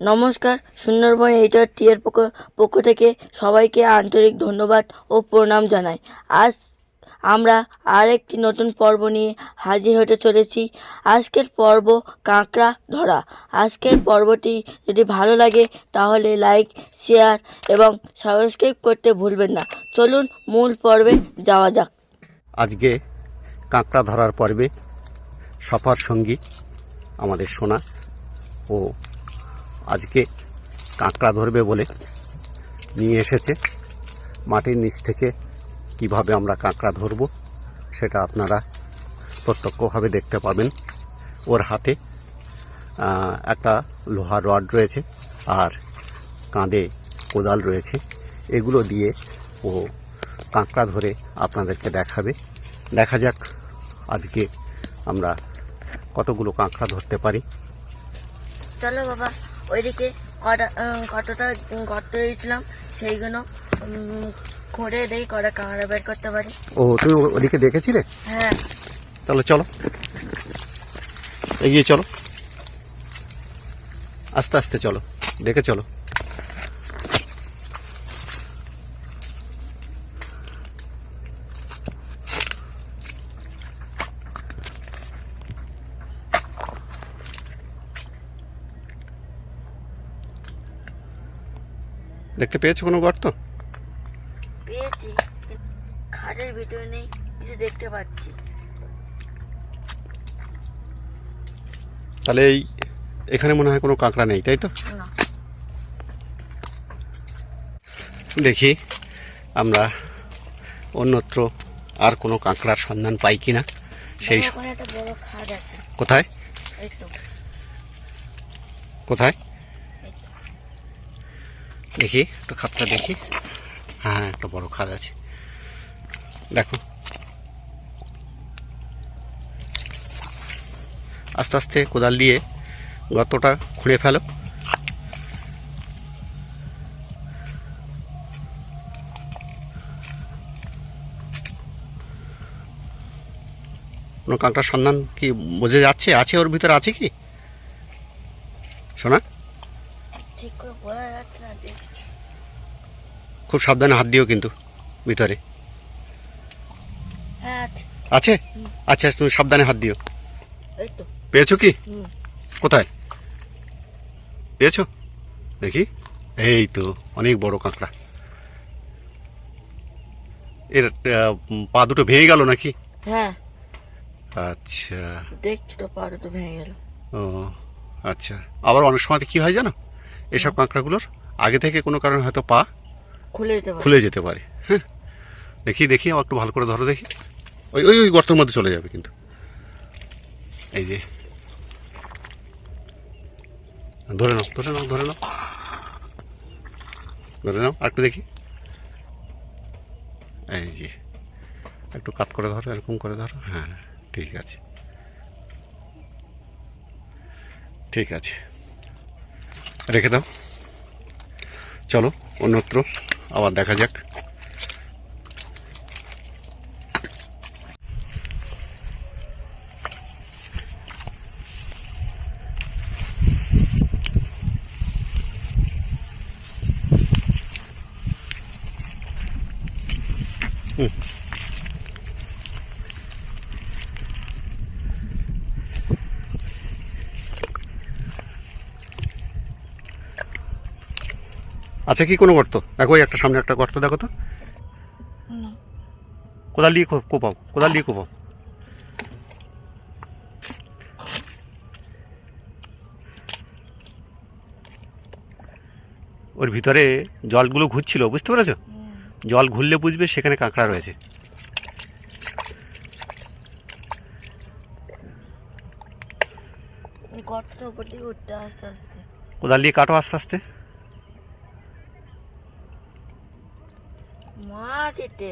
নমস্কার সুন্দরবন এইটার টিয়ের পক্ষ পক্ষ থেকে সবাইকে আন্তরিক ধন্যবাদ ও প্রণাম জানাই। আজ আমরা আরেকটি নতুন পর্ব নিয়ে হাজির হতে চলেছি। আজকের পর্ব কাঁকড়া ধরা। আজকের পর্বটি যদি ভালো লাগে, তাহলে লাইক শেয়ার এবং সাবস্ক্রাইব করতে ভুলবেন না। চলুন মূল পর্বে যাওয়া যাক। আজকে কাঁকড়া ধরার পর্বে সফর সঙ্গী আমাদের সোনা ও আজকে কাঁকড়া ধরবে বলে নিয়ে এসেছে। মাটির নিচ থেকে কীভাবে আমরা কাঁকড়া ধরব সেটা আপনারা প্রত্যক্ষভাবে দেখতে পাবেন। ওর হাতে একটা লোহার রড রয়েছে আর কাঁধে কোদাল রয়েছে। এগুলো দিয়ে ও কাঁকড়া ধরে আপনাদেরকে দেখাবে। দেখা যাক আজকে আমরা কতগুলো কাঁকড়া ধরতে পারি। চলো বাবা। ওইদিকে কটা কতটা গর্ত হয়েছিলাম সেইগুলো খুঁড়ে দেই কটা কাঁকড়া বের করতে পারি। ও তুমি ওদিকে দেখেছিলে? হ্যাঁ। তাহলে চলো। এগিয়ে চলো। আস্তে আস্তে চলো। দেখে চলো। দেখতে পেয়েছ কোনো গর্ত? পেয়েছি খাটের ভিতরে নেই কিছু দেখতে পাচ্ছি। তাহলে এই এখানে মনে হয় কোনো কাঁকড়া নেই তাই তো? দেখি আমরা অন্যত্র আর কোনো কাঁকড়ার সন্ধান পাই কিনা। সেই বড় খাট আছে। কোথায়? কোথায়। দেখি, একটু খাতটা দেখি। হ্যাঁ একটা বড় খাদ আছে। দেখো। আস্তে আস্তে কোদাল দিয়ে গর্তটা খুঁড়ে ফেলো। কোনো কাঁকড়ার সন্ধান কি বোঝা যাচ্ছে? আছে ওর ভিতরে? আছে কি? শোনা। ঠিক করে বোঝা যাচ্ছে না দেখছি খুব সাবধানে হাত দিও কিন্তু ভিতরে। হ্যাঁ আছে। আছে আচ্ছা তুমি সাবধানে হাত দিও। এই তো। পেয়েছ কি? হুম। কোথায়? পেয়েছ? দেখি। এই তো অনেক বড় কাঁকড়া। এর আহ, উম, পা দুটো ভেঙে গেল নাকি? হ্যাঁ। আচ্ছা। দেখছি তো পা তো ভেঙে গেল। ও আচ্ছা। আবার অনেক সময় কি হয় জানো? এসব কাঁকড়াগুলোর আগে থেকে কোনো কারণে হয়তো পা খুলে খুলে যেতে পারে হ্যাঁ। দেখি দেখি আবার একটু ভালো করে ধরো দেখি। ওই ওই ওই গর্তের মধ্যে চলে যাবে কিন্তু। এই যে। ধরে নাও ধরে নাও ধরে নাও। ধরে নাও আর একটু দেখি। এই যে। একটু কাত করে ধরো এরকম করে ধরো। হ্যাঁ ঠিক আছে। ঠিক আছে। রেখে দাও চলো অন্যত্র আবার দেখা যাক হুম। আচ্ছা কি কোনো গর্ত? দেখো একটা সামনে একটা গর্ত দেখো তো। কোদাল দিয়ে কোপাও কোদাল দিয়ে কোপাও। ওর ভিতরে জলগুলো ঘুরছিল বুঝতে পেরেছ? জল ঘুরলে বুঝবে সেখানে কাঁকড়া রয়েছে। কোদাল দিয়ে কাটো আস্তে আস্তে। মাছ এতে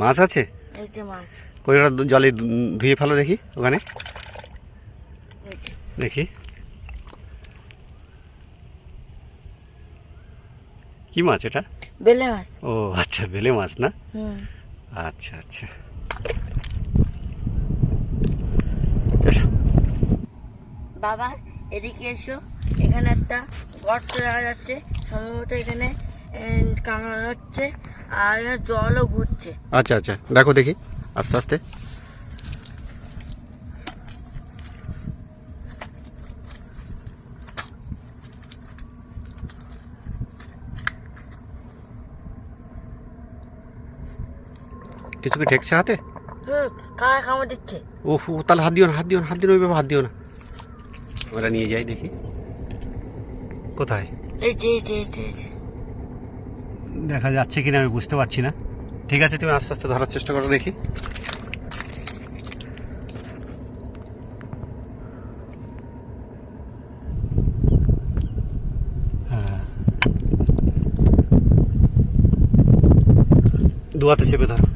মাছ আছে? এই যে মাছ। কই ওটা জলে ধুয়ে ফেলো দেখি ওখানে। দেখি। কি মাছ এটা? বেলে মাছ। ও আচ্ছা বেলে মাছ না? হুম। আচ্ছা আচ্ছা। বাবা এদিকে এসো। এখানে একটা গর্ত দেখা যাচ্ছে। সম্ভবত এখানে আর জলও ঘুরছে। আচ্ছা আচ্ছা। দেখো দেখি। আস্তে আস্তে। কিছু কি ঠেকছে হাতে? কারা কামড় দিচ্ছে? ও তাহলে হাত দিও না হাত দিও না হাত দিও না ওইভাবে হাত দিও না। ওরা নিয়ে যাই দেখি। কোথায়? এই যে এই যে এই যে, এই যে। দেখা যাচ্ছে কিনা আমি বুঝতে পারছি না। ঠিক আছে তুমি আস্তে আস্তে ধরার চেষ্টা করো দেখি। হ্যাঁ। দু চেপে ধরো।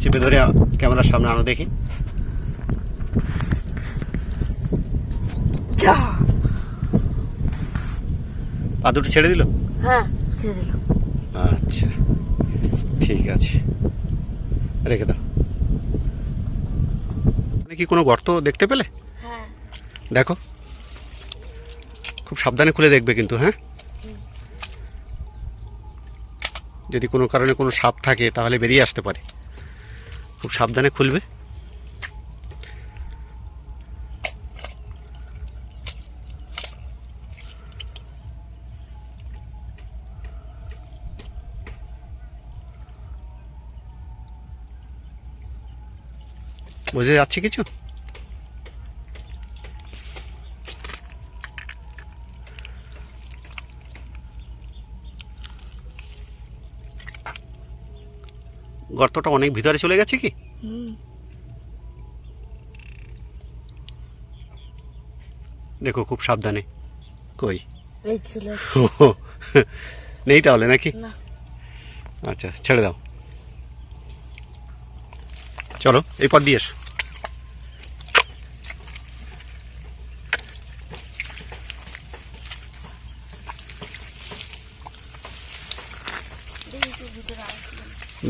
চেপে ধরে ক্যামেরার সামনে আনো দেখি। যা। পা দুটো ছেড়ে দিল? হ্যাঁ। আচ্ছা ঠিক আছে। রেখে দাও। কি কোনো গর্ত দেখতে পেলে? হ্যাঁ। দেখো খুব সাবধানে খুলে দেখবে কিন্তু হ্যাঁ? যদি কোনো কারণে কোনো সাপ থাকে তাহলে বেরিয়ে আসতে পারে। খুব সাবধানে খুলবে। বুঝে যাচ্ছে কিছু? গর্তটা অনেক ভিতরে চলে গেছে কি? দেখো খুব সাবধানে। কই? নেই তাহলে নাকি? আচ্ছা ছেড়ে দাও। চলো এই পথ দিয়ে এসো।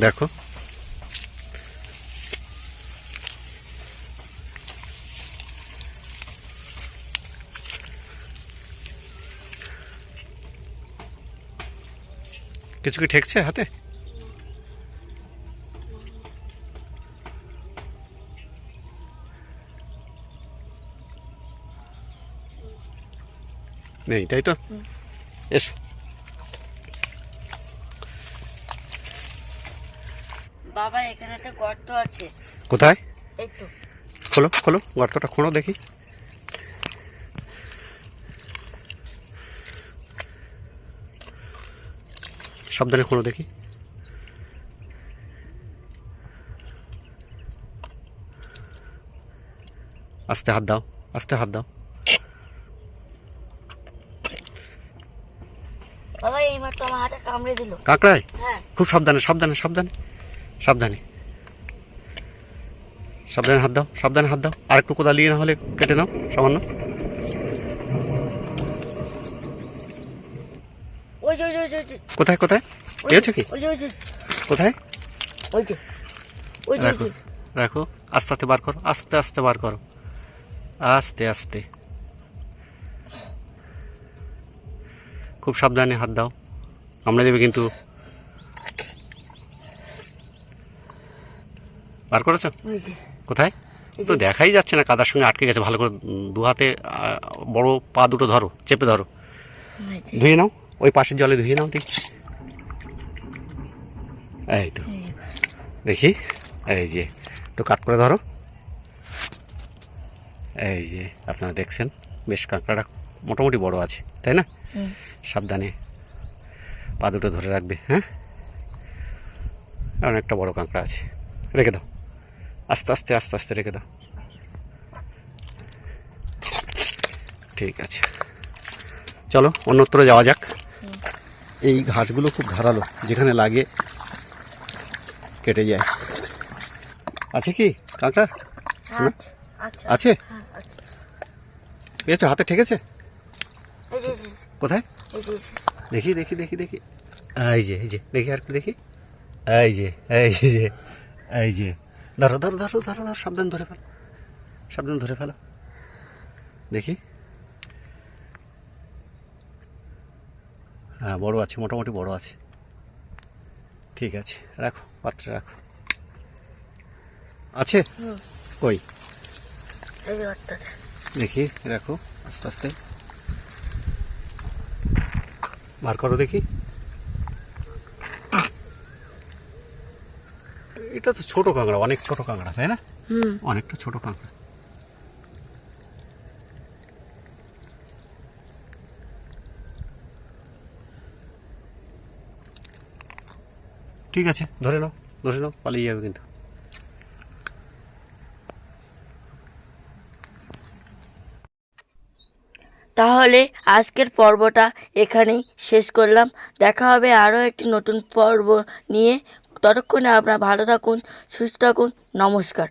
দেখি। কিছু কি ঠেকছে হাতে? নেই তাই তো। এসো বাবা এখানে একটা গর্ত আছে। কোথায়? এই তো। খোলো খোলো গর্তটা খোঁড়ো দেখি। সাবধানে খোলো দেখি। আস্তে হাত দাও আস্তে হাত দাও বাবা এই মাত্র আমার হাতে কামড়ে দিল। কাকড়ায়? হ্যাঁ। খুব সাবধানে সাবধানে সাবধানে সাবধানে। সাবধানে হাত দাও সাবধানে হাত দাও। আর একটু কোদাল দিয়ে না হলে কেটে নাও সামান্য। কোথায় কোথায়? পেয়েছ কি? কোথায়? রাখো রাখো। আস্তে আস্তে বার করো আস্তে আস্তে বার করো। আস্তে আস্তে। খুব সাবধানে হাত দাও। আমরা দেবে কিন্তু। বার করেছ? কোথায়? তো দেখাই যাচ্ছে না কাদার সঙ্গে আটকে গেছে ভালো করে দু হাতে বড় পা দুটো ধরো চেপে ধরো। ধুয়ে নাও ওই পাশের জলে ধুয়ে নাও দেখি। এই তো। দেখি এই যে। একটু কাট করে ধরো। এই যে আপনারা দেখছেন বেশ কাঁকড়াটা মোটামুটি বড় আছে তাই না? সাবধানে পা দুটো ধরে রাখবে হ্যাঁ? অনেকটা বড় কাঁকড়া আছে। রেখে দাও। আস্তে আস্তে আস্তে আস্তে রেখে দাও। ঠিক আছে। চলো অন্যত্র যাওয়া যাক। এই ঘাসগুলো খুব ধারালো যেখানে লাগে কেটে যায়। আছে কি কাঁকড়া? আছে হ্যাঁ আচ্ছা পেয়েছ? হাতে ঠেকেছে? কোথায়। দেখি দেখি দেখি দেখি। এই যে এই যে দেখি আর একটু দেখি। এই যে এই যে এই যে ধরো ধরো ধরো ধরো ধরো সাবধান ধরে ফেলো। সাবধান ধরে ফেলো। দেখি। হ্যাঁ বড় আছে মোটামুটি বড় আছে। ঠিক আছে রাখো পাত্রে রাখো। আছে? কই। দেখি রাখো আস্তে আস্তে। বার করো দেখি। এটা তো ছোট কাঁকড়া অনেক ছোট কাঁকড়া তাই না? হুম। অনেকটা ছোট কাঁকড়া। ঠিক আছে ধরে নাও ধরে নাও পালিয়ে যাবে কিন্তু। তাহলে আজকের পর্বটা এখানেই শেষ করলাম। দেখা হবে আরও একটি নতুন পর্ব নিয়ে। ততক্ষণে আপনারা ভালো থাকুন, সুস্থ থাকুন। নমস্কার।